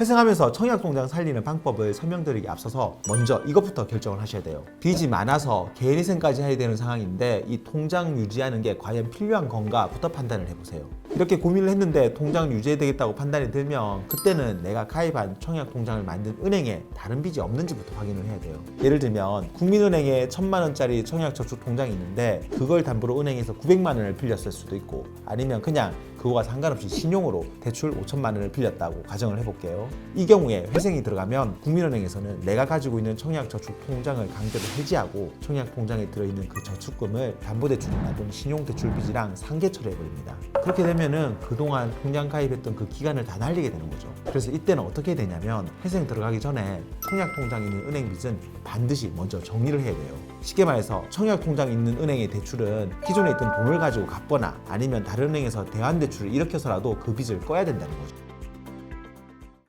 회생하면서 청약통장 살리는 방법을 설명드리기 앞서서 먼저 이것부터 결정을 하셔야 돼요. 빚이 많아서 개인회생까지 해야 되는 상황인데 이 통장 유지하는 게 과연 필요한 건가부터 판단을 해보세요. 이렇게 고민을 했는데 통장 유지해야 되겠다고 판단이 들면 그때는 내가 가입한 청약통장을 만든 은행에 다른 빚이 없는지부터 확인을 해야 돼요. 예를 들면 국민은행에 천만 원짜리 청약저축통장이 있는데 그걸 담보로 은행에서 900만 원을 빌렸을 수도 있고 아니면 그냥 그거와 상관없이 신용으로 대출 5천만 원을 빌렸다고 가정을 해볼게요. 이 경우에 회생이 들어가면 국민은행에서는 내가 가지고 있는 청약저축통장을 강제로 해지하고 청약통장에 들어있는 그 저축금을 담보대출이나 또는 신용대출 빚이랑 상계 처리해버립니다. 그렇게 되면은 그동안 통장 가입했던 그 기간을 다 날리게 되는 거죠. 그래서 이때는 어떻게 되냐면 회생 들어가기 전에 청약통장 있는 은행 빚은 반드시 먼저 정리를 해야 돼요. 쉽게 말해서 청약통장 있는 은행의 대출은 기존에 있던 돈을 가지고 갚거나 아니면 다른 은행에서 대환대 출을 일으켜서라도 그 빚을 꺼야 된다는 거죠.